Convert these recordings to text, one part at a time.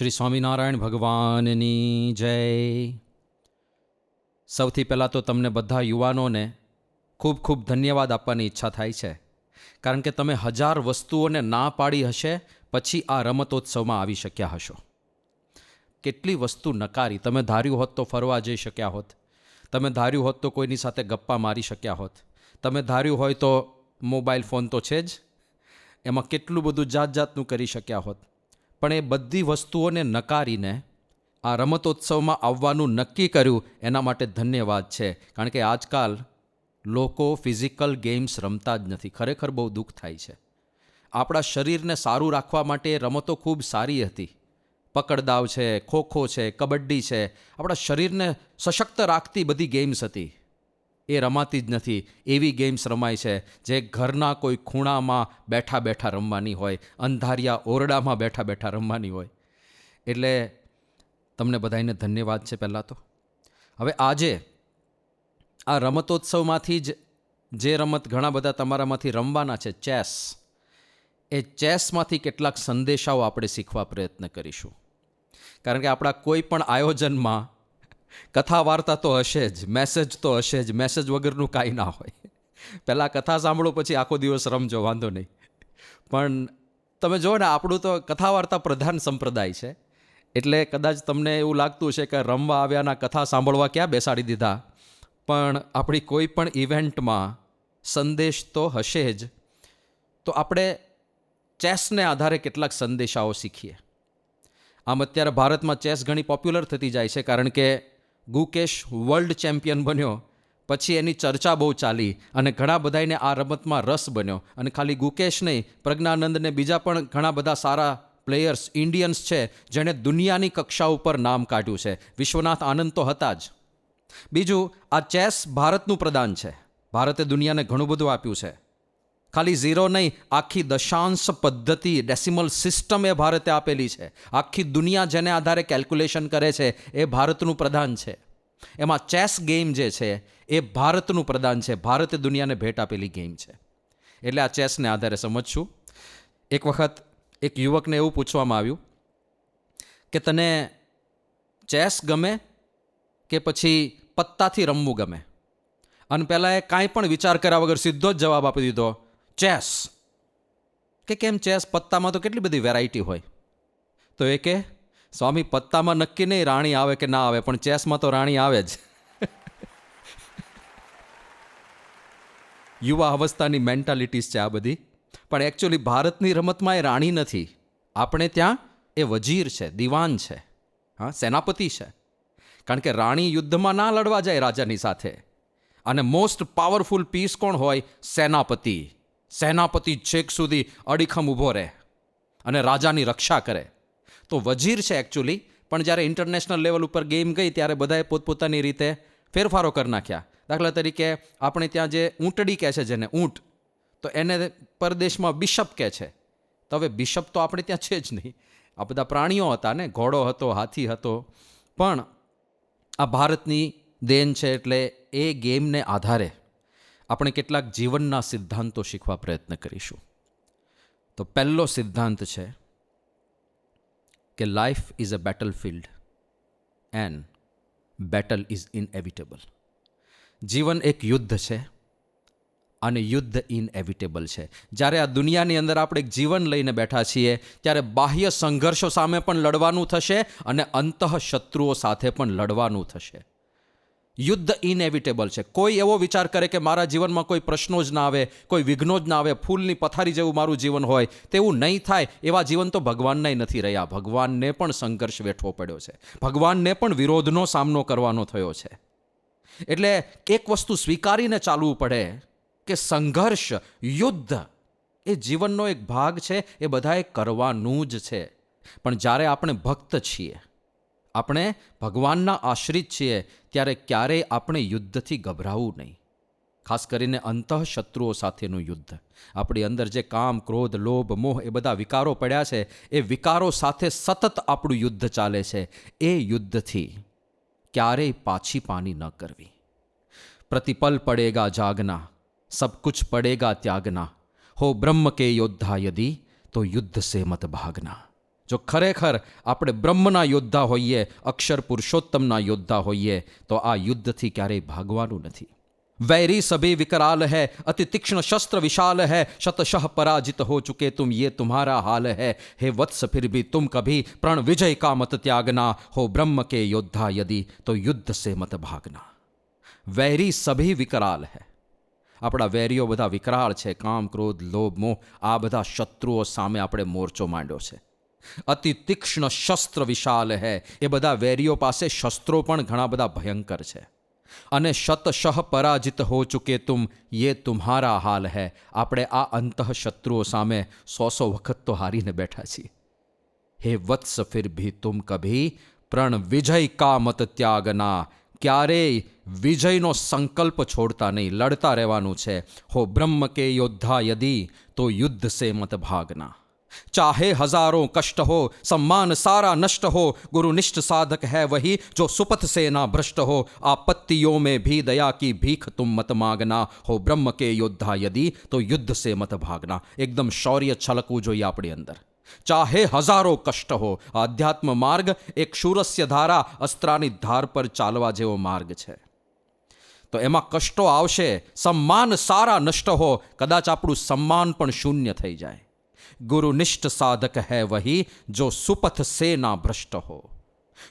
શ્રી સ્વામિનારાયણ ભગવાનની જય. સૌથી પહેલાં તો તમને બધા યુવાનોને ખૂબ ખૂબ ધન્યવાદ આપવાની ઈચ્છા થાય છે. કારણ કે તમે હજાર વસ્તુઓને ના પાડી હશે, પછી આ રમતોત્સવમાં આવી શક્યા હશો. કેટલી વસ્તુ નકારી. તમે ધાર્યું હોત તો ફરવા જઈ શક્યા હોત. તમે ધાર્યું હોત તો કોઈની સાથે ગપ્પા મારી શક્યા હોત. તમે ધાર્યું હોય તો મોબાઈલ ફોન તો છે જ. એમાં કેટલું બધું જાત જાતનું કરી શક્યા હોત. પણ એ બધી વસ્તુઓને નકારીને આ રમતોત્સવમાં આવવાનું નક્કી કર્યું, એના માટે ધન્યવાદ છે. કારણ કે આજકાલ લોકો ફિઝિકલ ગેમ્સ રમતા જ નથી. ખરેખર બહુ દુઃખ થાય છે. આપણા શરીરને સારું રાખવા માટે રમતો ખૂબ સારી હતી. પકડદાવ છે, ખોખો છે, કબડ્ડી છે. આપણા શરીરને સશક્ત રાખતી બધી ગેમ્સ હતી. એ રમાતી જ નથી. એવી ગેમ્સ રમાય છે જે ઘરના કોઈ ખૂણામાં બેઠા બેઠા રમવાની હોય, અંધારિયા ઓરડામાં બેઠા બેઠા રમવાની હોય. એટલે તમને બધાને ધન્યવાદ છે પહેલાં તો. હવે આજે આ રમતોત્સવમાંથી જ જે રમત ઘણા બધા તમારામાંથી રમવાના છે, ચેસ. એ ચેસમાંથી કેટલાક સંદેશાઓ આપણે શીખવા પ્રયત્ન કરીશું. કારણ કે આપણા કોઈ પણ આયોજનમાં કથા વાર્તા તો હશે જ મેસેજ તો હશે જ મેસેજ વગરનું કાંઈ ના હોય. પહેલાં કથા સાંભળો, પછી આખો દિવસ રમજો, વાંધો નહીં. પણ તમે જુઓ ને, આપણું તો કથા વાર્તા પ્રધાન સંપ્રદાય છે. એટલે કદાચ તમને એવું લાગતું છે કે રમવા આવ્યાના કથા સાંભળવા ક્યાં બેસાડી દીધા? પણ આપણી કોઈ પણ ઇવેન્ટમાં સંદેશ તો હશે જ. તો આપણે ચેસને આધારે કેટલાક સંદેશાઓ શીખીએ. આમ અત્યારે ભારતમાં ચેસ ઘણી પોપ્યુલર થતી જાય છે, કારણ કે ગુકેશ વર્લ્ડ ચેમ્પિયન બન્યો. પછી એની ચર્ચા બહુ ચાલી અને ઘણા બધાને આ રમતમાં રસ બન્યો. અને ખાલી ગુકેશ નહીં, પ્રજ્ઞાનંદને બીજા પણ ઘણા બધા સારા પ્લેયર્સ, ઇન્ડિયન્સ છે, જેણે દુનિયાની કક્ષા ઉપર નામ કાઢ્યું છે. વિશ્વનાથ આનંદ તો હતા જ. બીજું, આ ચેસ ભારતનું પ્રદાન છે. ભારતે દુનિયાને ઘણું બધું આપ્યું છે. ખાલી ઝીરો નહીં, આખી દશાંશ પદ્ધતિ ડેસિમલ સિસ્ટમ એ ભારતે આપેલી છે. આખી દુનિયા જેને આધારે કેલ્ક્યુલેશન કરે છે, એ ભારતનું પ્રધાન છે. એમાં ચેસ ગેમ જે છે, એ ભારતનું પ્રધાન છે. ભારતે દુનિયાને ભેટ આપેલી ગેમ છે. એટલે આ ચેસને આધારે સમજશું. એક વખત એક યુવકને એવું પૂછવામાં આવ્યું કે તને ચેસ ગમે કે પછી પત્તાથી રમવું ગમે? અને પહેલાં એ કાંઈ પણ વિચાર કર્યા વગર સીધો જ જવાબ આપી દીધો ચેસ. કે કેમ ચેસ પત્તામાં તો કેટલી બધી વેરાયટી હોય? તો એ કે સ્વામી, પત્તામાં નક્કી નહીં રાણી આવે કે ના આવે, પણ ચેસમાં તો રાણી આવે જ. યુવા અવસ્થાની મેન્ટાલિટીસ છે આ બધી. પણ એકચ્યુઅલી ભારતની રમતમાં એ રાણી નથી. આપણે ત્યાં એ વજીર છે, દિવાન છે. હા, સેનાપતિ છે. કારણ કે રાણી યુદ્ધમાં ના લડવા જાય રાજાની સાથે. અને મોસ્ટ પાવરફુલ પીસ કોણ હોય? સેનાપતિ. સેનાપતિ છેક સુધી અડીખમ ઊભો રહે અને રાજાની રક્ષા કરે. તો વજીર છે એકચ્યુઅલી પણ જ્યારે ઇન્ટરનેશનલ લેવલ ઉપર ગેમ ગઈ ત્યારે બધાએ પોતપોતાની રીતે ફેરફારો કરી નાખ્યા. દાખલા તરીકે આપણે ત્યાં જે ઊંટડી કહે છે જેને ઊંટ, તો એને પરદેશમાં બિશપ કહે છે. તો હવે બિશપ તો આપણે ત્યાં છે જ નહીં. આ બધા પ્રાણીઓ હતા ને, ઘોડો હતો, હાથી હતો. પણ આ ભારતની દેન છે એટલે એ ગેમને આધારે આપણે કેટલાક જીવનના સિદ્ધાંતો શીખવા પ્રયત્ન કરીશું. તો પહેલો સિદ્ધાંત છે કે life is a battle field and battle is inevitable જીવન એક યુદ્ધ છે અને યુદ્ધ ઇનએવિટેબલ છે. જ્યારે આ દુનિયાની અંદર આપણે એક જીવન લઈને બેઠા છીએ, ત્યારે બાહ્ય સંઘર્ષો સામે પણ લડવાનું થશે અને અંતઃ શત્રુઓ સાથે પણ લડવાનું થશે. યુદ્ધ ઇનએવિટેબલ છે. કોઈ એવો વિચાર કરે કે મારા જીવનમાં કોઈ પ્રશ્નો જ ના આવે, કોઈ વિઘ્નો જ ના આવે, ફૂલની પથારી જેવું મારું જીવન હોય તેવું નહીં થાય. એવા જીવન તો ભગવાનના નથી રહ્યા. ભગવાનને પણ સંઘર્ષ વેઠવો પડ્યો છે. ભગવાનને પણ વિરોધનો સામનો કરવાનો થયો છે. એટલે એક વસ્તુ સ્વીકારીને ચાલવું પડે કે સંઘર્ષ, યુદ્ધ એ જીવનનો એક ભાગ છે, એ બધાએ કરવાનું જ છે. પણ જ્યારે આપણે ભક્ત છીએ આપણે ભગવાનના આશ્રિત છીએ, ત્યારે ક્યારેય આપણે યુદ્ધથી ગભરાવું નહીં. ખાસ કરીને અંતઃ શત્રુઓ સાથેનું યુદ્ધ. આપણી અંદર જે કામ, ક્રોધ, લોભ, મોહ એ બધા વિકારો પડ્યા છે, એ વિકારો સાથે સતત આપણું યુદ્ધ ચાલે છે. એ યુદ્ધથી ક્યારેય પાછી પાની ન કરવી. પ્રતિપલ પડેગા જાગના, સબ કુછ પડેગા ત્યાગના. હો બ્રહ્મ કે યોદ્ધા યદી, તો યુદ્ધ સે મત ભાગના. જો ખરેખર આપણે બ્રહ્મના યોદ્ધા હોઈએ અક્ષર પુરુષોત્તમના યોદ્ધા હોઈએ તો આ યુદ્ધથી ક્યારેય ભાગવાનું નથી વૈરી સભી વિકરાલ है अति तीक्ष्ण शस्त्र विशाल है शतशः पराजित हो चुके तुम ये तुम्हारा हाल है हे वत्स फिर भी तुम कभी प्रण विजय का मत त्यागना हो ब्रह्म के योद्धा यदि तो युद्ध से मत भागना વૈરી સભી વિકરાલ હૈ આપણા વેરીઓ બધા વિકરાળ છે કામ ક્રોધ લોભ મોહ આ બધા શત્રુઓ સામે આપણે મોરચો માંડ્યો છે અતિ તીક્ષ્ણ શસ્ત્ર વિશાલ હૈ. એ બધા વેરીઓ પાસે શસ્ત્રો પણ ઘણા બધા ભયંકર છે. અને શતશઃ પરાજિત હો ચુકે તુમ, યે તુમ્હારા હાલ હૈ. આપણે આ અંતઃ શત્રુઓ સામે સો સો વખત તો હારીને બેઠા છીએ. હે વત્સ ફિર ભી તુમ કભી? પ્રણ વિજય કા મત ત્યાગના ક્યારેય વિજયનો સંકલ્પ છોડતા નહીં, લડતા રહેવાનું છે. હો બ્રહ્મ કે યોદ્ધા યદી, તો યુદ્ધ સે મત ભાગના ચાહે હજારોं कष्ट हो सम्मान सारा नष्ट हो गुरुनिष्ठ साधक है वही जो सुपथ से ना भ्रष्ट हो आपत्तियों में भी दया की भीख तुम मत मांगना हो ब्रह्म के योद्धा यदि तो युद्ध से मत भागना एकदम शौर्य છલકવું જોઈએ આપણી અંદર ચાહે હજારો કષ્ટ હો આધ્યાત્મ માર્ગ એક શૂરસ્ય ધારા અસ્ત્રાની ધાર પર ચાલવા જેવો માર્ગ છે તો એમાં કષ્ટો આવશે સન્માન સારા નષ્ટ હો કદાચ આપણું સન્માન પણ શૂન્ય થઈ જાય ગુરુનિષ્ઠ સાધક હૈ વહી, જો સુપથ સે ના ભ્રષ્ટ હો.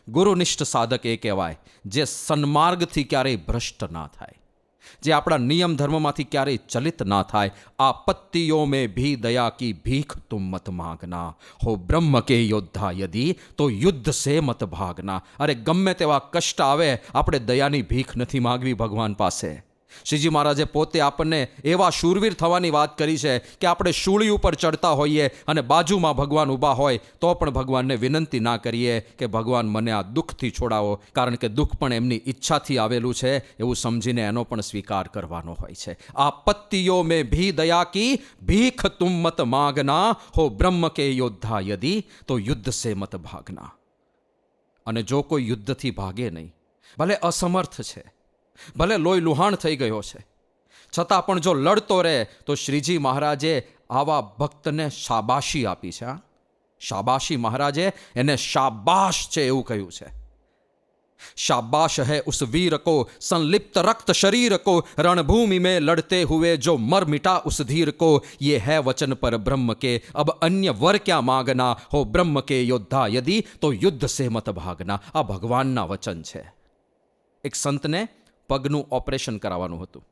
ગુરુનિષ્ઠ સાધક એ કહેવાય, જે સન્માર્ગથી ક્યારેય ભ્રષ્ટ ના થાય. જે આપણા નિયમ ધર્મમાંથી ક્યારેય ચલિત ના થાય. આપત્તિઓ મેં ભી દયા કી ભીખ તુમ મત માગના. હો બ્રહ્મ કે યોદ્ધા યદી, તો યુદ્ધ સે મત ભાગના. અરે ગમે તેવા કષ્ટ આવે, આપણે દયાની ભીખ નથી માગવી ભગવાન પાસે. શ્રીજી મહારાજે પોતે આપણને એવા શૂરવીર થવાની વાત કરી છે કે આપણે શૂળી ઉપર ચડતા હોઈએ અને બાજુમાં ભગવાન ઊભા હોય, તો પણ ભગવાનને વિનંતી ના કરીએ કે ભગવાન મને આ દુઃખથી છોડાવો. કારણ કે દુઃખ પણ એમની ઈચ્છાથી આવેલું છે, એવું સમજીને એનો પણ સ્વીકાર કરવાનો હોય છે. આપત્તિઓ મેં ભી દયા કી, ભીખ તુમ મત માગના, હો બ્રહ્મ કે યોદ્ધા યદી, તો યુદ્ધ સે મત ભાગના. અને જો કોઈ યુદ્ધથી ભાગે નહીં, ભલે અસમર્થ છે ભલે લોહી લુહાણ થઈ ગયો છે છતાં પણ જો લડતો રહે તો શ્રીજી મહારાજે આવા ભક્તને શાબાશી આપી છે હા શાબાશી મહારાજે એને શાબાશ છે એવું કહ્યું છે शाबाश है उस वीर को संलिप्त रक्त शरीर को रणभूमि में लड़ते हुए जो मर मिटा उस धीर को ये है वचन पर ब्रह्म के अब अन्य वर क्या मांगना हो ब्रह्म के योद्धा यदि तो युद्ध से मत भागना આ ભગવાનના વચન છે એક સંતને પગનું ઓપરેશન કરાવવાનું હતું.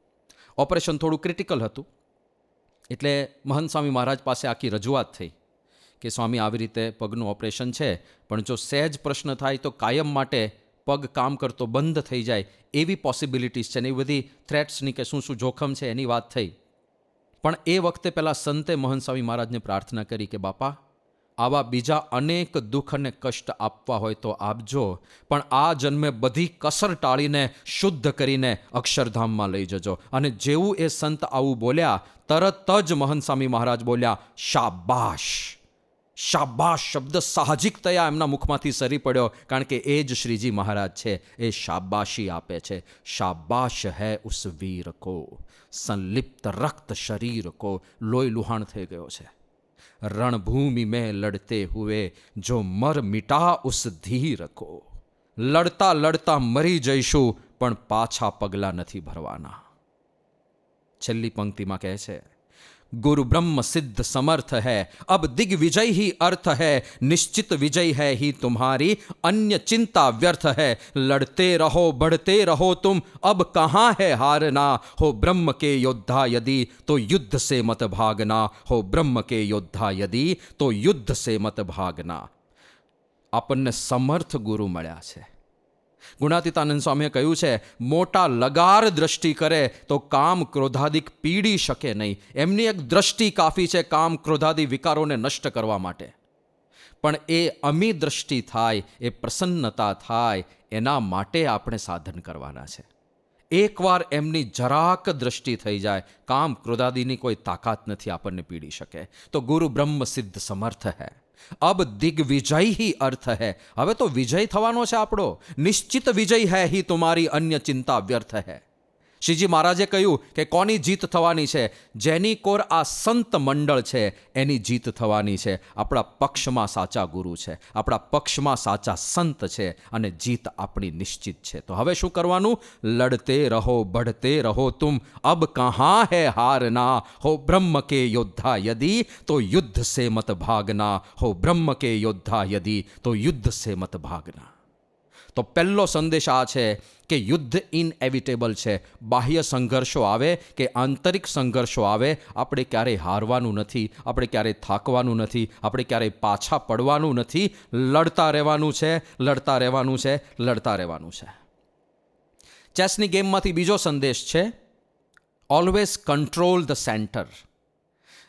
ઓપરેશન થોડું ક્રિટિકલ હતું. એટલે મહંત સ્વામી મહારાજ પાસે આખી રજૂઆત થઈ કે સ્વામી આવી રીતે પગનું ઓપરેશન છે, પણ જો સહેજ પ્રશ્ન થાય તો કાયમ માટે પગ કામ કરતો બંધ થઈ જાય એવી પોસિબિલિટીઝ છે ને એ બધી થ્રેટ્સની કે શું શું જોખમ છે એની વાત થઈ. પણ એ વખતે પહેલાં સંતે મહંત સ્વામી મહારાજને પ્રાર્થના કરી કે બાપા આવા બીજા અનેક દુઃખ અને કષ્ટ આપવા હોય તો આપજો. પણ આ જન્મે બધી કસર ટાળીને, શુદ્ધ કરીને અક્ષરધામમાં લઈ જજો. અને જેવું એ સંત આવું બોલ્યા, તરત જ મહંત મહારાજ બોલ્યા, શાબાશ. શાબાશ શબ્દ સાહજિકતયા એમના મુખમાંથી સરી પડ્યો, કારણ કે એ જ શ્રીજી મહારાજ છે. એ શાબાશી આપે છે. શાબાશ હૈ ઉસ વીર કો, સંલિપ્ત રક્ત શરીર કો. લોહી લુહાણ થઈ ગયો છે. रणभूमि में लड़ते हुए जो मर मिटा उस धीर को લડતા લડતા મરી જઈશું પણ પાછા પગલાં નથી ભરવાના છેલ્લી પંક્તિમાં કહે છે गुरु ब्रह्म सिद्ध समर्थ है अब दिग्विजय ही अर्थ है निश्चित विजय है ही तुम्हारी अन्य चिंता व्यर्थ है लड़ते रहो बढ़ते रहो तुम अब कहाँ है हारना हो ब्रह्म के योद्धा यदि तो युद्ध से मत भागना हो ब्रह्म के योद्धा यदि तो युद्ध से मत भागना આપણને સમર્થ ગુરુ મળ્યા છે ગુણાતીતાનંદ સ્વામીએ કહ્યું છે, મોટા લગાર દ્રષ્ટિ કરે તો કામ ક્રોધાદિક પીડી શકે નહીં. એમની એક દ્રષ્ટિ કાફી છે કામ ક્રોધાદિ વિકારોને નષ્ટ કરવા માટે. પણ એ અમી દ્રષ્ટિ થાય, એ પ્રસન્નતા થાય, એના માટે આપણે સાધન કરવાના છે. એકવાર એમની જરાક દ્રષ્ટિ થઈ જાય, કામ ક્રોધાદિની કોઈ તાકાત નથી આપણને પીડી શકે. તો ગુરુ બ્રહ્મ સિદ્ધ સમર્થ હૈ. અબ દિગ્વિજય હિ અર્થ હૈ. હવે તો વિજય થવાનો છે આપણો. નિશ્ચિત વિજય હૈ હિ તમારી અન્ય ચિંતા વ્યર્થ હૈ. શ્રીજી મહારાજે કહ્યું કે કોની જીત થવાની છે? જેની કોર આ સંત મંડળ છે, એની જીત થવાની છે. આપણા પક્ષમાં સાચા ગુરુ છે, આપણા પક્ષમાં સાચા સંત છે અને જીત આપણી નિશ્ચિત છે. તો હવે શું કરવાનું? લડતે રહો બઢતે રહો તુમ, અબ કહા હે હારના હો બ્રહ્મ કે યોદ્ધા યદી? તો યુદ્ધ સે મત ભાગના. હો બ્રહ્મ કે યોદ્ધા યદી? તો યુદ્ધ સે મત ભાગના. તો પહેલો સંદેશ આ છે કે યુદ્ધ ઇનએવિટેબલ છે. બાહ્ય સંઘર્ષો આવે કે આંતરિક સંઘર્ષો આવે, આપણે ક્યારેય હારવાનું નથી, આપણે ક્યારેય થાકવાનું નથી, આપણે ક્યારેય પાછા પડવાનું નથી. લડતા રહેવાનું છે, લડતા રહેવાનું છે, લડતા રહેવાનું છે. ચેસની ગેમમાંથી બીજો સંદેશ છે ઓલવેઝ કંટ્રોલ ધ સેન્ટર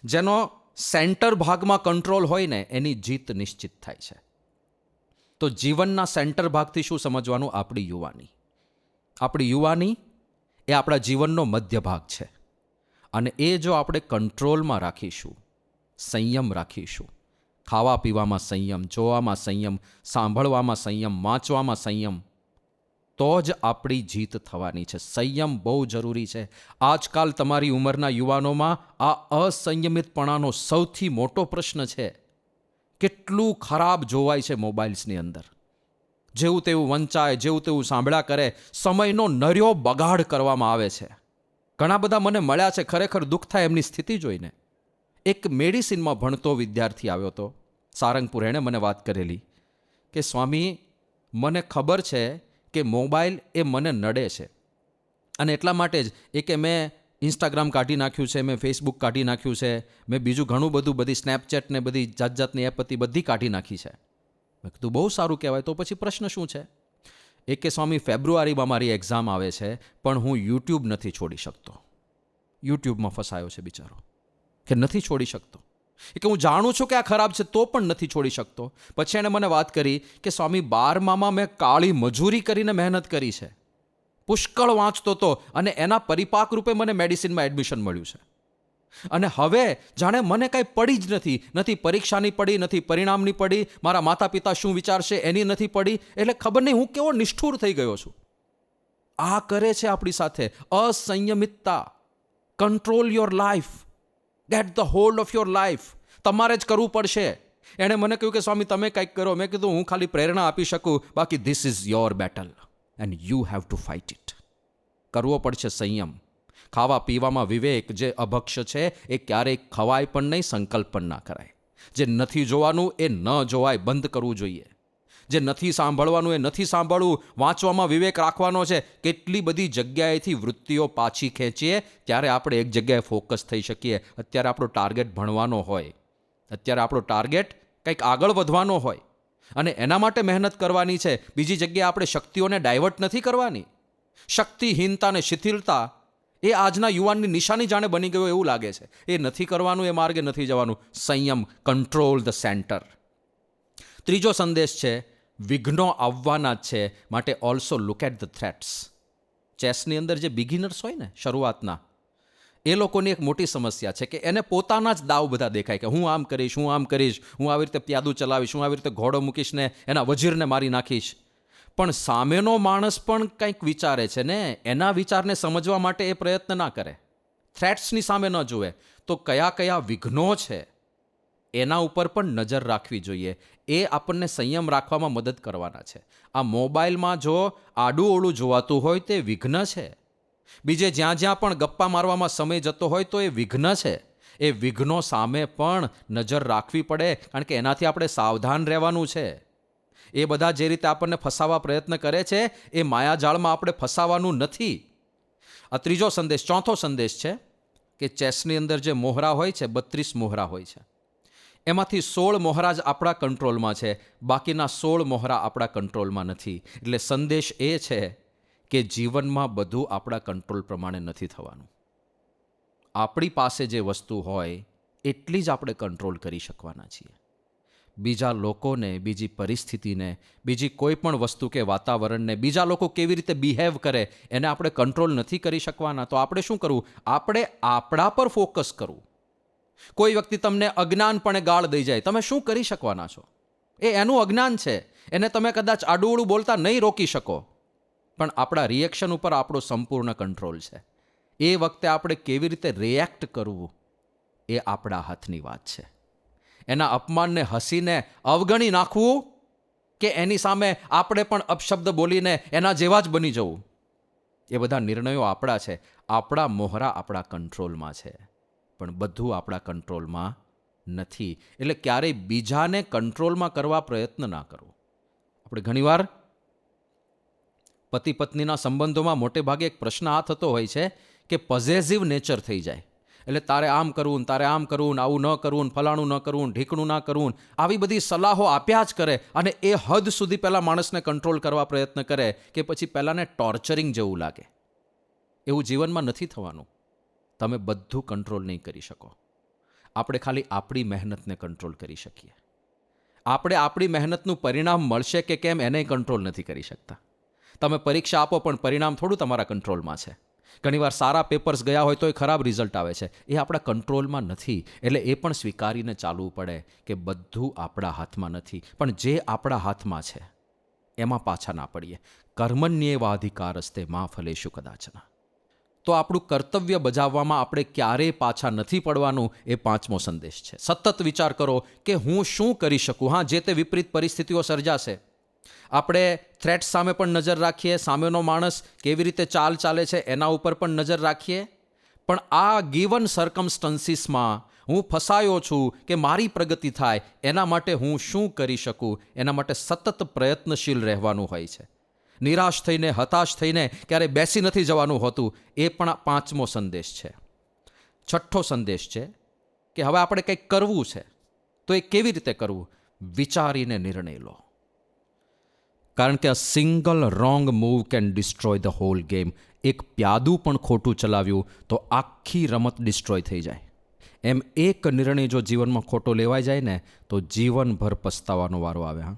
જેનો સેન્ટર ભાગમાં કંટ્રોલ હોય ને, એની જીત નિશ્ચિત થાય છે. તો જીવનના સેન્ટર ભાગથી શું સમજવાનું? આપણી યુવાની. આપણી યુવાની એ આપણા જીવનનો મધ્ય ભાગ છે. અને એ જો આપણે કંટ્રોલમાં રાખીશું, સંયમ રાખીશું ખાવા પીવામાં સંયમ, જોવામાં સંયમ, સાંભળવામાં સંયમ, વાંચવામાં સંયમ, તો જ આપણી જીત થવાની છે. સંયમ બહુ જરૂરી છે. આજકાલ તમારી ઉંમરના યુવાનોમાં આ અસંયમિતપણાનો સૌથી મોટો પ્રશ્ન છે. કેટલું ખરાબ જોવાય છે મોબાઈલ્સની અંદર. જેવું તેવું વંચાય, જેવું તેવું સાંભળ્યા કરે, સમયનો નર્યો બગાડ કરવામાં આવે છે. ઘણા બધા મને મળ્યા છે, ખરેખર દુઃખ થાય એમની સ્થિતિ જોઈને. એક મેડિસિનમાં ભણતો વિદ્યાર્થી આવ્યો હતો, સારંગપુર, એણે મને વાત કરેલી કે, સ્વામી, મને ખબર છે કે મોબાઈલ એ મને નડે છે. અને એટલા માટે જ એ કે મેં ઇન્સ્ટાગ્રામ કાઢી નાખ્યું છે, મેં ફેસબુક કાઢી નાખ્યું છે, મેં બીજું ઘણું બધું, બધી સ્નેપચેટ ને બધી જાત જાતની એપ હતી, બધી કાઢી નાખી છે. મેં કીધું, બહુ સારું કહેવાય. તો પછી પ્રશ્ન શું છે? એ કે, સ્વામી, ફેબ્રુઆરીમાં મારી એક્ઝામ આવે છે, પણ હું યુટ્યુબ નથી છોડી શકતો. યુટ્યુબમાં ફસાયો છે બિચારો. કે નથી છોડી શકતો. એ કે, હું જાણું છું કે આ ખરાબ છે, તો પણ નથી છોડી શકતો. પછી એણે મને વાત કરી કે, સ્વામી, બારમામાં મેં કાળી મજૂરી કરીને મહેનત કરી છે. પુષ્કળ વાંચતો હતો અને એના પરિપાક રૂપે મને મેડિસિનમાં એડમિશન મળ્યું છે. અને હવે જાણે મને કાંઈ પડી જ નથી નથી પરીક્ષાની પડી, નથી પરિણામની પડી, મારા માતા પિતા શું વિચારશે એની નથી પડી, એટલે ખબર નહીં હું કેવો નિષ્ઠુર થઈ ગયો છું. આ કરે છે આપણી સાથે અસંયમિતતા. Control your life get the hold of your life તમારે જ કરવું પડશે. એણે મને કહ્યું કે સ્વામી, તમે કંઈક કરો. મેં કીધું, હું ખાલી પ્રેરણા આપી શકું. બાકી this is your battle and you have to fight it કરવો પડશે સંયમ. ખાવા પીવામાં વિવેક જે અભક્ષ છે, એ ક્યારેય ખવાય પણ નહીં, સંકલ્પ પણ ના કરાય. જે નથી જોવાનું, એ ન જોવાય, બંધ કરવું જોઈએ. જે નથી સાંભળવાનું, એ નથી સાંભળવું, વાંચવામાં વિવેક રાખવાનો છે, કેટલી બધી જગ્યાએથી વૃત્તિઓ પાછી ખેંચીએ, ત્યારે આપણે એક જગ્યાએ ફોકસ થઈ શકીએ. અત્યારે આપણો ટાર્ગેટ ભણવાનો હોય. અત્યારે આપણો ટાર્ગેટ કંઈક આગળ વધવાનો હોય. અને એના માટે મહેનત કરવાની છે. બીજી જગ્યાએ આપણે શક્તિઓને ડાયવર્ટ નથી કરવાની. શક્તિહીનતા અને શિથિલતા એ આજના યુવાનની નિશાની જાણે બની ગયો એવું લાગે છે. એ નથી કરવાનું, એ માર્ગે નથી જવાનું. સંયમ કંટ્રોલ ધ સેન્ટર ત્રીજો સંદેશ છે, વિઘ્નો આવવાના જ છે, માટે also look at the threats ચેસની અંદર જે બિગિનર્સ હોય ને, શરૂઆતના એ લોકોની એક મોટી સમસ્યા છે કે એને પોતાના જ દાવ બધા દેખાય કે હું આમ કરીશ, હું આમ કરીશ, હું આવી રીતે પ્યાદું ચલાવીશ, હું આવી રીતે ઘોડો મૂકીશ ને એના વજીરને મારી નાખીશ. પણ સામેનો માણસ પણ કંઈક વિચારે છે ને, એના વિચારને સમજવા માટે એ પ્રયત્ન ના કરે. થ્રેટ્સની સામે ન જુએ. તો કયા કયા વિઘ્નો છે? એના ઉપર પણ નજર રાખવી જોઈએ. એ આપણને સંયમ રાખવામાં મદદ કરવાના છે. આ મોબાઈલમાં જો આડું ઓળું જોવાતું હોય તે વિઘ્ન છે. બીજે જ્યાં જ્યાં પણ ગપ્પા મારવામાં સમય જતો હોય તો એ વિઘ્ન છે. એ વિઘ્નો સામે પણ નજર રાખવી પડે, કારણ કે એનાથી આપણે સાવધાન રહેવાનું છે. એ બધા જે રીતે આપણને ફસાવા પ્રયત્ન કરે છે, એ માયાજાળમાં આપણે ફસાવાનું નથી. આ ત્રીજો સંદેશ, ચોથો સંદેશ છે કે ચેસની અંદર જે મોહરા હોય છે, બત્રીસ મોહરા હોય છે. એમાંથી સોળ મોહરા જ આપણા કંટ્રોલમાં છે, બાકીના સોળ મોહરા આપણા કંટ્રોલમાં નથી. એટલે સંદેશ એ છે કે જીવનમાં બધું આપણા કંટ્રોલ પ્રમાણે નથી થવાનું. આપણી પાસે જે વસ્તુ હોય, એટલી જ આપણે કંટ્રોલ કરી શકવાના છીએ. બીજા લોકોને, બીજી પરિસ્થિતિને, બીજી કોઈ પણ વસ્તુ કે વાતાવરણને, બીજા લોકો કેવી રીતે બિહેવ કરે, એને આપણે કંટ્રોલ નથી કરી શકવાના. તો આપણે શું કરવું? આપણે આપણા પર ફોકસ કરવું. કોઈ વ્યક્તિ તમને અજ્ઞાનપણે ગાળ દઈ જાય, તમે શું કરી શકવાના છો? એ એનું અજ્ઞાન છે. એને તમે કદાચ આડું બોલતા નહીં રોકી શકો. પણ આપણા રિએક્શન ઉપર આપણો સંપૂર્ણ કંટ્રોલ છે. એ વખતે આપણે કેવી રીતે રિએક્ટ કરવું એ આપણા હાથની વાત છે. એના અપમાનને હસીને અવગણી નાખવું કે એની સામે આપણે પણ અપશબ્દ બોલીને એના જેવા જ બની જવું. એ બધા નિર્ણયો આપણા છે. આપણા મોહરા આપણા કંટ્રોલમાં છે. પણ બધું આપણા કંટ્રોલમાં નથી. એટલે ક્યારેય બીજાને કંટ્રોલમાં કરવા પ્રયત્ન ના કરવો આપણે ઘણીવાર પતિ પત્નીના સંબંધોમાં મોટે ભાગે એક પ્રશ્ન આ થતો હોય છે કે પઝેસિવ નેચર થઈ જાય. એટલે તારે આમ કરવું તારે આમ કરવું આવું ન કરવું ફલાણું ન કરવું ઢીકણું ના કરવું આવી બધી સલાહો આપ્યા જ કરે અને એ હદ સુધી પહેલાં માણસને કંટ્રોલ કરવા પ્રયત્ન કરે કે પછી પહેલાંને ટોર્ચરિંગ જેવું લાગે. એવું જીવનમાં નથી થવાનું. તમે બધું કંટ્રોલ નહીં કરી શકો. આપણે ખાલી આપણી મહેનતને કંટ્રોલ કરી શકીએ. આપણે આપણી મહેનતનું પરિણામ મળશે કે કેમ, એને કંટ્રોલ નથી કરી શકતા. તમે પરીક્ષા આપો, પણ પરિણામ થોડું તમારા કંટ્રોલમાં છે. ઘણીવાર સારા પેપર્સ ગયા હોય તો એ ખરાબ રિઝલ્ટ આવે છે. એ આપણા કંટ્રોલમાં નથી. એટલે એ પણ સ્વીકારીને ચાલવું પડે કે બધું આપણા હાથમાં નથી. પણ જે આપણા હાથમાં છે, એમાં પાછા ના પડીએ. કર્મણ્યેવાધિકાર હસ્તે મા ફલેશું કદાચના. તો આપણું કર્તવ્ય બજાવવામાં આપણે ક્યારેય પાછા નથી પડવાનું એ પાંચમો સંદેશ છે. સતત વિચાર કરો કે હું શું કરી શકું? હા, જે તે વિપરીત પરિસ્થિતિઓ સર્જાશે આપણે થ્રેટ સામે પણ નજર રાખીએ, સામેનો માણસ કેવી રીતે ચાલ ચાલે છે એના ઉપર પણ નજર રાખીએ. પણ આ ગીવન સર્કમસ્ટન્સીસમાં હું ફસાયો છું કે મારી પ્રગતિ થાય, એના માટે હું શું કરી શકું? એના માટે સતત પ્રયત્નશીલ રહેવાનું હોય છે. નિરાશ થઈને, હતાશ થઈને ક્યારે બેસી નથી જવાનું હોતું, એ પણ પાંચમો સંદેશ છે. છઠ્ઠો સંદેશ છે કે હવે આપણે કંઈક કરવું છે, તો એ કેવી રીતે કરવું? વિચારીને નિર્ણય લો. કારણ કે a single wrong move can destroy the whole game એક પ્યાદું પણ ખોટું ચલાવ્યું તો આખી રમત ડિસ્ટ્રોય થઈ જાય. એમ એક નિર્ણય જો જીવનમાં ખોટો લેવાઈ જાય ને, તો જીવનભર પસ્તાવાનો વારો આવે, હા.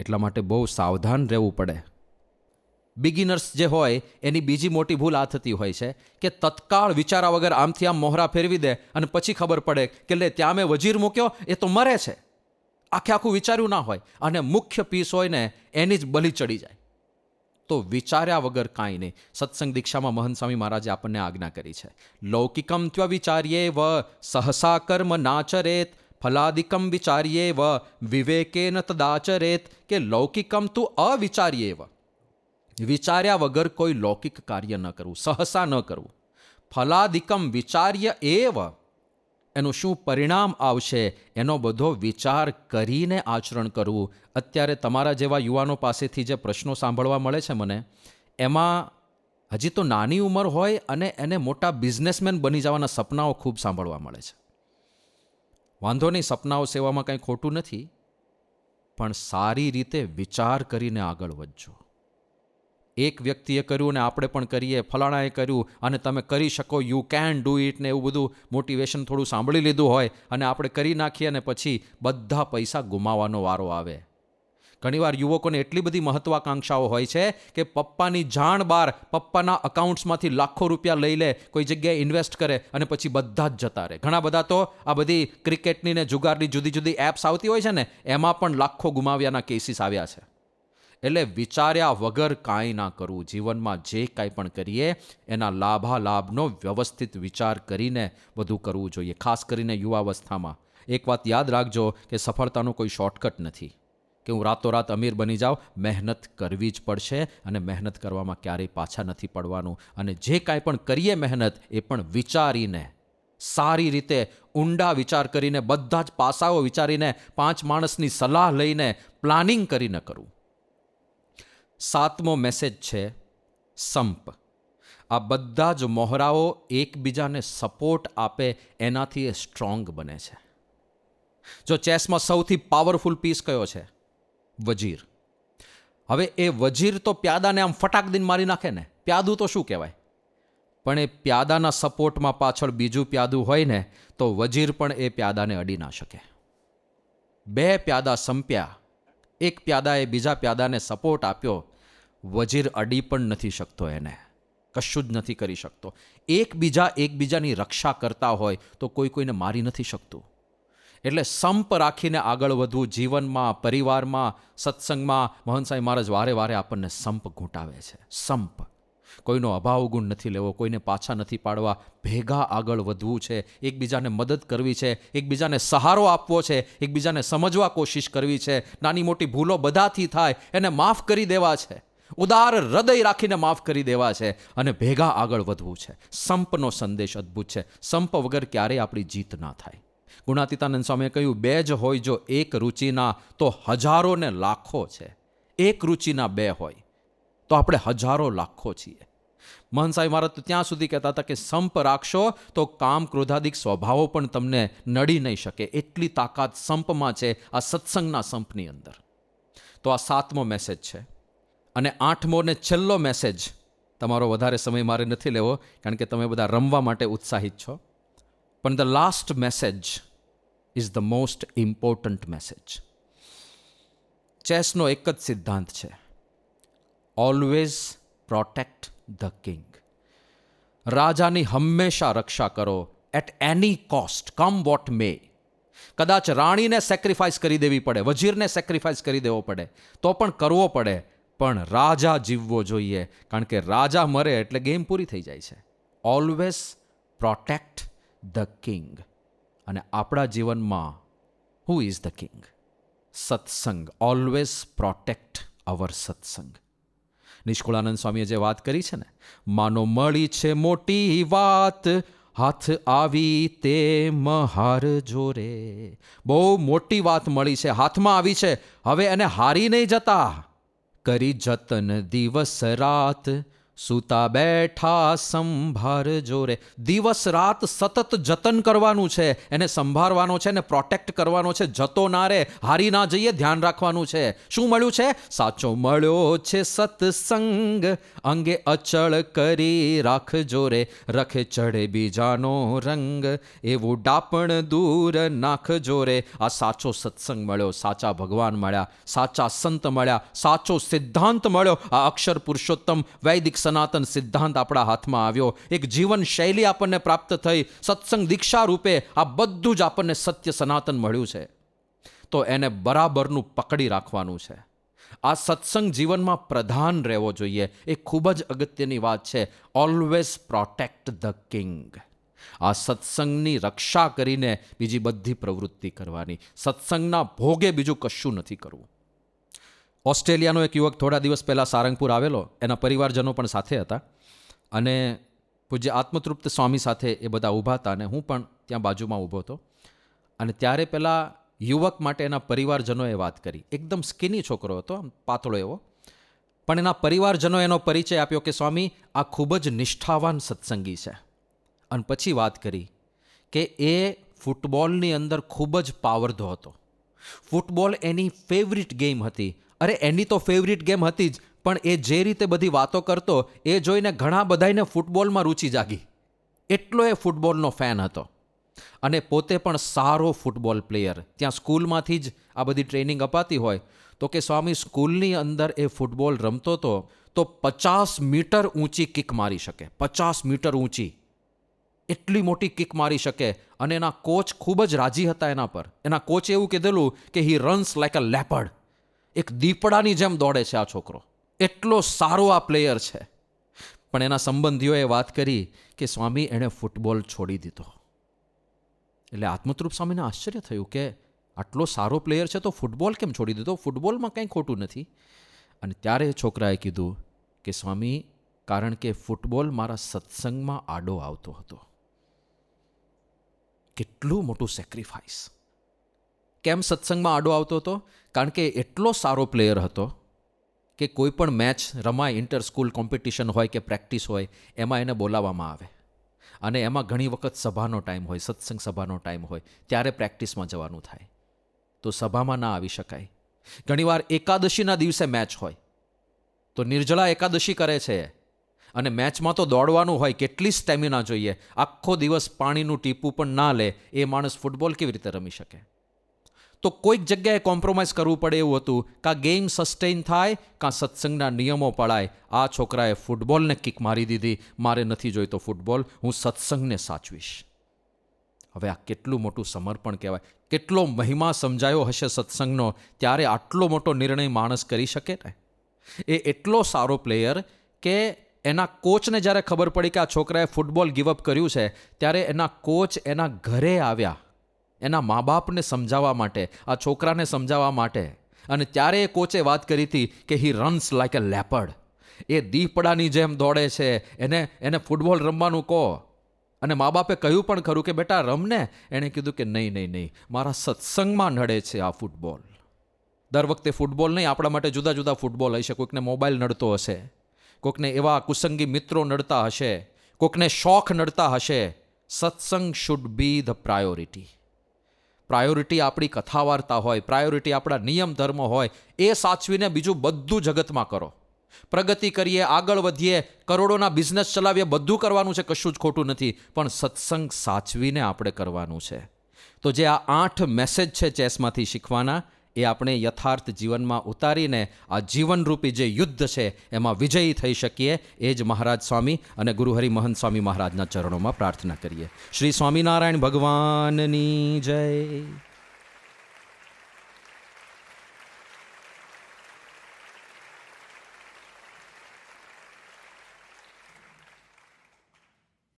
એટલા માટે બહુ સાવધાન રહેવું પડે. બિગિનર્સ જે હોય, એની બીજી મોટી ભૂલ આ થતી હોય છે કે તત્કાળ વિચારા વગર આમથી આમ મોહરા ફેરવી દે અને પછી ખબર પડે કે લે, ત્યાં મેં વજીર મૂક્યો, એ તો મરે છે. આખે આખું વિચાર્યું ના હોય અને મુખ્ય પીસ હોય ને, એની જ બલી ચડી જાય. તો વિચાર્યા વગર કાંઈ નહીં. સત્સંગ દીક્ષામાં મહંત સ્વામી મહારાજે આપણને આજ્ઞા કરી છે. લૌકિકમ ત્વ વિચાર્યે વ સહસા કર્મ નાચરેત, ફલાદિકમ વિચાર્યે વ વિવેકેન તદાચરેત કે લૌકિકમ તું અવિચાર્યે વ વિચાર્યા વગર કોઈ લૌકિક કાર્ય ન કરવું, સહસા ન કરવું. ફલાદિકમ વિચાર્ય એવ. એનું શું પરિણામ આવશે એનો બધો વિચાર કરીને આચરણ કરવું. અત્યારે તમારા જેવા યુવાનો પાસેથી જે પ્રશ્નો સાંભળવા મળે છે મને, એમાં હજી તો નાની ઉંમર હોય અને એને મોટા બિઝનેસમેન બની જવાના સપનાઓ ખૂબ સાંભળવા મળે છે. વાંધો નહીં, સપનાઓ સેવામાં કંઈ ખોટું નથી, પણ સારી રીતે વિચાર કરીને આગળ વધજો. એક વ્યક્તિએ કર્યું ને આપણે પણ કરીએ, ફલાણાએ કર્યું અને તમે કરી શકો યુ કેન ડુ ઇટ ને એવું બધું મોટિવેશન થોડું સાંભળી લીધું હોય અને આપણે કરી નાખીએ અને પછી બધા પૈસા ગુમાવવાનો વારો આવે. ઘણીવાર યુવકોને એટલી બધી મહત્વાકાંક્ષાઓ હોય છે કે પપ્પાની જાણ બાર પપ્પાના અકાઉન્ટ્સમાંથી લાખો રૂપિયા લઈ લે, કોઈ જગ્યાએ ઇન્વેસ્ટ કરે અને પછી બધા જ જતા રહે. ઘણા બધા તો આ બધી ક્રિકેટની ને જુગારની જુદી જુદી એપ્સ આવતી હોય છે ને, એમાં પણ લાખો ગુમાવ્યાના કેસીસ આવ્યા છે. એટલે વિચાર્યા વગર કાંઈ ના કરવું. જીવનમાં જે કાંઈ પણ કરીએ, એના લાભાલાભનો વ્યવસ્થિત વિચાર કરીને બધું કરવું જોઈએ, ખાસ કરીને યુવાવસ્થામાં. એક વાત યાદ રાખજો કે સફળતાનો કોઈ શોર્ટકટ નથી. કે હું રાતોરાત અમીર બની જાઉં, મહેનત કરવી જ પડશે અને મહેનત કરવામાં ક્યારેય પાછા નથી પડવાનું. અને જે કાંઈ પણ કરીએ મહેનત, એ પણ વિચારીને, સારી રીતે ઊંડા વિચાર કરીને, બધા જ પાસાઓ વિચારીને, પાંચ માણસની સલાહ લઈને પ્લાનિંગ કરીને કરવું. સાતમો મેસેજ છે, સંપ. આ બધા જ મોહરાઓ એકબીજાને સપોર્ટ આપે, એનાથી એ સ્ટ્રોંગ બને છે. જો ચેસમાં સૌથી પાવરફુલ પીસ કયો છે? વજીર. હવે એ વજીર તો પ્યાદાને આમ ફટાક દિન મારી નાખે ને? પ્યાદું તો શું કહેવાય? પણ એ પ્યાદાના સપોર્ટમાં પાછળ બીજું પ્યાદું હોય ને, તો વજીર પણ એ પ્યાદાને અડી ના શકે. બે પ્યાદા સંપ્યા. એક પ્યાદાએ બીજા પ્યાદાને સપોર્ટ આપ્યો વજીર અડી પણ નથી શકતો એને. કશું જ નથી કરી શકતો. એકબીજા એકબીજાની રક્ષા કરતા હોય તો કોઈ કોઈને મારી નથી શકતું. એટલે સંપ રાખીને આગળ વધવું, જીવનમાં, પરિવારમાં, સત્સંગમાં, મોહન સાંઈ મહારાજ, વારે વારે આપણને સંપ ઘૂંટાવે છે. સંપ. કોઈનો અભાવ ગુણ નથી લેવો, કોઈને પાછા નથી પાડવા. ભેગા આગળ વધવું છે. એકબીજાને મદદ કરવી છે. એકબીજાને સહારો આપવો છે. એકબીજાને સમજવા કોશિશ કરવી છે. નાની મોટી ભૂલો બધાથી થાય. એને માફ કરી દેવા છે. ઉદાર હૃદય રાખીને માફ કરી દેવા છે અને ભેગા આગળ વધવું છે. સંપનો સંદેશ અદ્ભુત છે. સંપ વગર ક્યારેય આપણી જીત ના થાય. ગુણાતીતાનંદ સ્વામીએ કહ્યું, બે જ હોય જો એક રુચિના, તો હજારો ને લાખો છે. એક રુચિના બે હોય, તો આપણે હજારો લાખો છીએ. મહન સાહેબ મહારાજ ત્યાં સુધી કહેતા હતા કે, સંપ રાખશો તો કામ ક્રોધાદિક સ્વભાવો પણ તમને નડી નહીં શકે. એટલી તાકાત સંપમાં છે આ સત્સંગના સંપની અંદર. તો આ સાતમો મેસેજ છે. અને આઠમો ને છેલ્લો મેસેજ તમારો વધારે સમય મારે નથી લેવો, કારણ કે તમે બધા રમવા માટે ઉત્સાહિત છો. પણ the last message is the most important message ચેસનો એક જ સિદ્ધાંત છે. ઓલવેઝ પ્રોટેક્ટ ધ કિંગ રાજાની હંમેશા રક્ષા કરો at any cost come what may કદાચ રાણીને સેક્રિફાઈસ કરી દેવી પડે, વજીરને સેક્રિફાઈસ કરી દેવો પડે, તો પણ કરવો પડે પણ રાજા જીવવો જોઈએ, કારણ કે રાજા મરે એટલે ગેમ પૂરી થઈ જાય છે. ઓલવેઝ પ્રોટેક્ટ ધ કિંગ અને આપણા જીવનમાં હુ ઇઝ ધ કિંગ સત્સંગ. ઓલવેઝ પ્રોટેક્ટ અવર સત્સંગ. નિષ્કુળાનંદ સ્વામીએ જે વાત કરી છે ને, માનો મળી છે મોટી વાત, હાથ આવી તે મહાર જોરે. બહુ મોટી વાત મળી છે, હાથમાં આવી છે. હવે એને હારી નહીં જતા. કરી જતન દિવસ રાત સૂતા બેઠા સંભાર જોરે. દિવસ રાત સતત જતન કરવાનું છે, એને સંભાળવાનો છે ને પ્રોટેક્ટ કરવાનો છે, જતો ના રે હારી ના જઈએ, ધ્યાન રાખવાનું છે. શું મળ્યું છે? સાચો મળ્યો છે સત્સંગ, અંગે અચળ કરી રાખજો રે રખે ચડે બીજાનો રંગ, એવું ડાપણ દૂર નાખજો રે આ સાચો સત્સંગ મળ્યો, સાચા ભગવાન મળ્યા, સાચા સંત મળ્યા, સાચો સિદ્ધાંત મળ્યો. આ અક્ષર પુરુષોત્તમ વૈદિક સનાતન સિદ્ધાંત આપણા હાથમાં આવ્યો. એક જીવન શૈલી આપણને પ્રાપ્ત થઈ. સત્સંગ દીક્ષા રૂપે આ બધું જ આપણને સત્ય સનાતન મળ્યું છે. તો એને બરાબરનું પકડી રાખવાનું છે. આ સત્સંગ જીવનમાં પ્રધાન રહેવો જોઈએ. એ ખૂબ જ અગત્યની વાત છે. ઓલવેઝ પ્રોટેક્ટ ધ કિંગ આ સત્સંગની રક્ષા કરીને બીજી બધી પ્રવૃત્તિ કરવાની. સત્સંગના ભોગે બીજું કશું નથી કરવું. ઓસ્ટ્રેલિયાનો એક યુવક થોડા દિવસ પહેલાં સારંગપુર આવેલો, એના પરિવારજનો પણ સાથે હતા. અને પૂજ્ય આત્મતૃપ્ત સ્વામી સાથે એ બધા ઊભા હતા અને હું પણ ત્યાં બાજુમાં ઊભો હતો. અને ત્યારે પહેલાં યુવક માટે એના પરિવારજનોએ વાત કરી. એકદમ સ્કિની છોકરો હતો પાતળો એવો. પણ એના પરિવારજનો એનો પરિચય આપ્યો કે, સ્વામી, આ ખૂબ જ નિષ્ઠાવાન સત્સંગી છે. અને પછી વાત કરી કે, એ ફૂટબોલની અંદર ખૂબ જ પાવરધો હતો. ફૂટબોલ એની ફેવરિટ ગેમ હતી. અરે, એની તો ફેવરિટ ગેમ હતી જ, પણ એ જે રીતે બધી વાતો કરતો, એ જોઈને ઘણા બધાને ફૂટબોલમાં રુચિ જાગી. એટલો એ ફૂટબોલનો ફેન હતો. અને પોતે પણ સારો ફૂટબોલ પ્લેયર. ત્યાં સ્કૂલમાંથી જ આ બધી ટ્રેનિંગ અપાતી હોય. તો કે સ્વામી, સ્કૂલની અંદર એ ફૂટબોલ રમતો હતો તો પચાસ મીટર ઊંચી કિક મારી શકે. પચાસ મીટર ઊંચી. એટલી મોટી કિક મારી શકે. અને એના કોચ ખૂબ જ રાજી હતા એના પર. એના કોચે એવું કીધેલું કે he runs like a leopard એક દીપડાની જેમ દોડે છે આ છોકરો. એટલો સારો આ પ્લેયર છે. પણ એના સંબંધીઓએ વાત કરી કે સ્વામી, એણે ફૂટબોલ છોડી દીધો. એટલે આત્મતૃપ સ્વામીને આશ્ચર્ય થયું કે આટલો સારો પ્લેયર છે તો ફૂટબોલ કેમ છોડી દીધો? ફૂટબોલમાં કંઈ ખોટું નથી. અને ત્યારે એ છોકરાએ કીધું કે, સ્વામી, કારણ કે ફૂટબોલ મારા સત્સંગમાં આડો આવતો હતો. કેટલું મોટું સેક્રિફાઈસ કેમ સત્સંગમાં આડો આવતો હતો? કારણ કે એટલો સારો પ્લેયર હતો કે કોઈ પણ મેચ રમાય ઇન્ટર સ્કૂલ કોમ્પિટિશન હોય કે પ્રેક્ટિસ હોય, એમાં એને બોલાવવામાં આવે. અને એમાં ઘણી વખત સભાનો ટાઈમ હોય, સત્સંગ સભાનો ટાઈમ હોય, ત્યારે પ્રેક્ટિસમાં જવાનું થાય. તો સભામાં ના આવી શકાય. ઘણીવાર એકાદશીના દિવસે મેચ હોય. તો નિર્જળા એકાદશી કરે છે. અને મેચમાં તો દોડવાનું હોય, કેટલી સ્ટેમિના જોઈએ. આખો દિવસ પાણીનું ટીપું પણ ના લે, એ માણસ ફૂટબોલ કેવી રીતે રમી શકે? તો કોઈક જગ્યાએ કોમ્પ્રોમાઇઝ કરવું પડે એવું હતું. કાં ગેમ સસ્ટેઇન થાય, કાં સત્સંગના નિયમો પડાય. આ છોકરાએ ફૂટબોલને કિક મારી દીધી. મારે નથી જોઈતો ફૂટબોલ હું સત્સંગને સાચવીશ. હવે આ કેટલું મોટું સમર્પણ કહેવાય. કેટલો મહિમા સમજાયો હશે સત્સંગનો. ત્યારે આટલો મોટો નિર્ણય માણસ કરી શકે ને? એ એટલો સારો પ્લેયર કે એના કોચને જ્યારે ખબર પડી કે આ છોકરાએ ફૂટબોલ ગિવઅપ કર્યું છે, ત્યારે એના કોચ એના ઘરે આવ્યા. એના મા બાપને સમજાવવા માટે, આ છોકરાને સમજાવવા માટે. અને ત્યારે એ કોચે વાત કરી હતી કે he runs like a leopard એ દીપડાની જેમ દોડે છે. એને એને ફૂટબોલ રમવાનું કહો. અને મા બાપે કહ્યું પણ ખરું કે, બેટા, રમને. એણે કીધું કે, નહીં નહીં નહીં. મારા સત્સંગમાં નડે છે આ ફૂટબોલ દર વખતે ફૂટબોલ નહીં, આપણા માટે જુદા જુદા ફૂટબોલ હશે કોઈકને મોબાઈલ નડતો હશે. કોઈકને એવા કુસંગી મિત્રો નડતા હશે. કોઈકને શોખ નડતા હશે. Satsang should be the priority priority આપણી કથા વાર્તા હોય, પ્રાયોરિટી આપણા નિયમ ધર્મ હોય, એ સાચવીને બીજું બધું જગતમાં કરો. પ્રગતિ કરીએ, આગળ વધીએ, કરોડોના બિઝનેસ ચલાવીએ, બધું કરવાનું છે, કશું જ ખોટું નથી, પણ સત્સંગ સાચવીને આપણે કરવાનું છે. તો જે આ આઠ મેસેજ છે ચેસમાંથી શીખવાના એ આપણે યથાર્થ જીવનમાં ઉતારીને આ જીવનરૂપી જે યુદ્ધ છે, એમાં વિજયી થઈ શકીએ, એ જ મહારાજ સ્વામી અને ગુરુહરિ મહંત સ્વામી મહારાજના ચરણોમાં પ્રાર્થના કરીએ. શ્રી સ્વામિનારાયણ ભગવાનની જય.